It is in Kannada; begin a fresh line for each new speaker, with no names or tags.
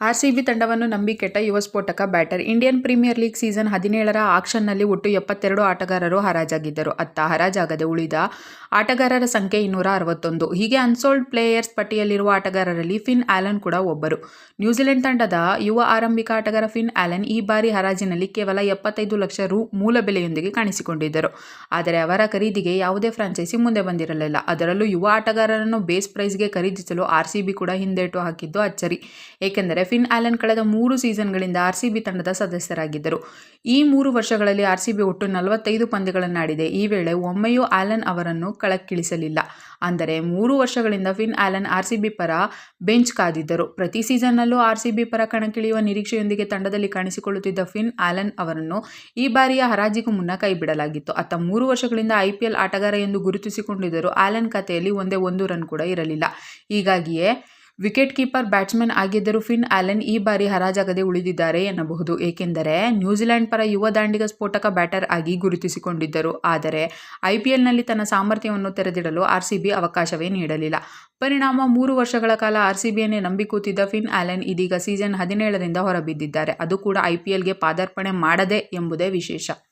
ಆರ್ಸಿಬಿ ತಂಡವನ್ನು ನಂಬಿ ಕೆಟ್ಟ ಯುವ ಸ್ಫೋಟಕ batter. Indian Premier League season ಹದಿನೇಳರ ಆಕ್ಷನ್ನಲ್ಲಿ ಒಟ್ಟು ಎಪ್ಪತ್ತೆರಡು ಆಟಗಾರರು ಹರಾಜಾಗಿದ್ದರು. ಅತ್ತ ಹರಾಜಾಗದೆ ಉಳಿದ ಆಟಗಾರರ ಸಂಖ್ಯೆ ಇನ್ನೂರ ಅರವತ್ತೊಂದು. ಹೀಗೆ ಅನ್ಸೋಲ್ಡ್ ಪ್ಲೇಯರ್ಸ್ ಪಟ್ಟಿಯಲ್ಲಿರುವ ಆಟಗಾರರಲ್ಲಿ ಫಿನ್ ಆಲನ್ ಕೂಡ ಒಬ್ಬರು. ನ್ಯೂಜಿಲೆಂಡ್ ತಂಡದ ಯುವ ಆರಂಭಿಕ ಆಟಗಾರ ಫಿನ್ ಆಲನ್ ಈ ಬಾರಿ ಹರಾಜಿನಲ್ಲಿ ಕೇವಲ ಎಪ್ಪತ್ತೈದು ಲಕ್ಷ ರು ಮೂಲ ಬೆಲೆಯೊಂದಿಗೆ ಕಾಣಿಸಿಕೊಂಡಿದ್ದರು. ಆದರೆ ಅವರ ಖರೀದಿಗೆ ಯಾವುದೇ ಫ್ರಾಂಚೈಸಿ ಮುಂದೆ ಬಂದಿರಲಿಲ್ಲ. ಅದರಲ್ಲೂ ಯುವ ಆಟಗಾರರನ್ನು ಬೇಸ್ ಪ್ರೈಸ್ಗೆ ಖರೀದಿಸಲು ಆರ್ಸಿಬಿ ಕೂಡ ಹಿಂದೇಟು ಹಾಕಿದ್ದು ಅಚ್ಚರಿ. ಏಕೆಂದರೆ ಫಿನ್ ಆಲೆನ್ ಕಳೆದ ಮೂರು ಸೀಸನ್ಗಳಿಂದ ಆರ್ ಸಿ ಬಿ ತಂಡದ ಸದಸ್ಯರಾಗಿದ್ದರು. ಈ ಮೂರು ವರ್ಷಗಳಲ್ಲಿ ಆರ್ ಸಿ ಬಿ ಒಟ್ಟು ನಲವತ್ತೈದು ಪಂದ್ಯಗಳನ್ನಾಡಿದೆ. ಈ ವೇಳೆ ಒಮ್ಮೆಯೂ ಆಲೆನ್ ಅವರನ್ನು ಕಳಕ್ಕಿಳಿಸಲಿಲ್ಲ. ಅಂದರೆ ಮೂರು ವರ್ಷಗಳಿಂದ Finn Allen R C B ಪರ ಬೆಂಚ್ ಕಾದಿದ್ದರು. ಪ್ರತಿ ಸೀಸನ್ನಲ್ಲೂ ಆರ್ ಸಿ ಬಿ ಪರ ಕಣಕ್ಕಿಳಿಯುವ ನಿರೀಕ್ಷೆಯೊಂದಿಗೆ ತಂಡದಲ್ಲಿ ಕಾಣಿಸಿಕೊಳ್ಳುತ್ತಿದ್ದ ಫಿನ್ ಆಲೆನ್ ಅವರನ್ನು ಈ ಬಾರಿಯ ಹರಾಜಿಗೂ ಮುನ್ನ ಕೈಬಿಡಲಾಗಿತ್ತು. ಅತ್ತ ಮೂರು ವರ್ಷಗಳಿಂದ ಐಪಿಎಲ್ ಆಟಗಾರ ಎಂದು ಗುರುತಿಸಿಕೊಂಡಿದ್ದರೂ ಆಲೆನ್ ಖಾತೆಯಲ್ಲಿ ಒಂದೇ ಒಂದು ರನ್ ಕೂಡ ಇರಲಿಲ್ಲ. ಹೀಗಾಗಿಯೇ ವಿಕೆಟ್ ಕೀಪರ್ ಬ್ಯಾಟ್ಸ್ಮನ್ ಆಗಿದ್ದರೂ ಫಿನ್ ಆಲೆನ್ ಈ ಬಾರಿ ಹರಾಜಾಗದೆ ಉಳಿದಿದ್ದಾರೆ ಎನ್ನಬಹುದು. ಏಕೆಂದರೆ ನ್ಯೂಜಿಲೆಂಡ್ ಪರ ಯುವ ದಾಂಡಿಗ ಸ್ಫೋಟಕ ಬ್ಯಾಟರ್ ಆಗಿ ಗುರುತಿಸಿಕೊಂಡಿದ್ದರು. ಆದರೆ ಐಪಿಎಲ್ನಲ್ಲಿ ತನ್ನ ಸಾಮರ್ಥ್ಯವನ್ನು ತೆರೆದಿಡಲು ಆರ್ಸಿಬಿ ಅವಕಾಶವೇ ನೀಡಲಿಲ್ಲ. ಪರಿಣಾಮ ಮೂರು ವರ್ಷಗಳ ಕಾಲ ಆರ್ಸಿಬಿಯನ್ನೇ ನಂಬಿ ಕೂತಿದ್ದ ಫಿನ್ ಆಲೆನ್ ಇದೀಗ ಸೀಸನ್ ಹದಿನೇಳರಿಂದ ಹೊರಬಿದ್ದಿದ್ದಾರೆ. ಅದು ಕೂಡ ಐಪಿಎಲ್ಗೆ ಪಾದಾರ್ಪಣೆ ಮಾಡದೆ ಎಂಬುದೇ ವಿಶೇಷ.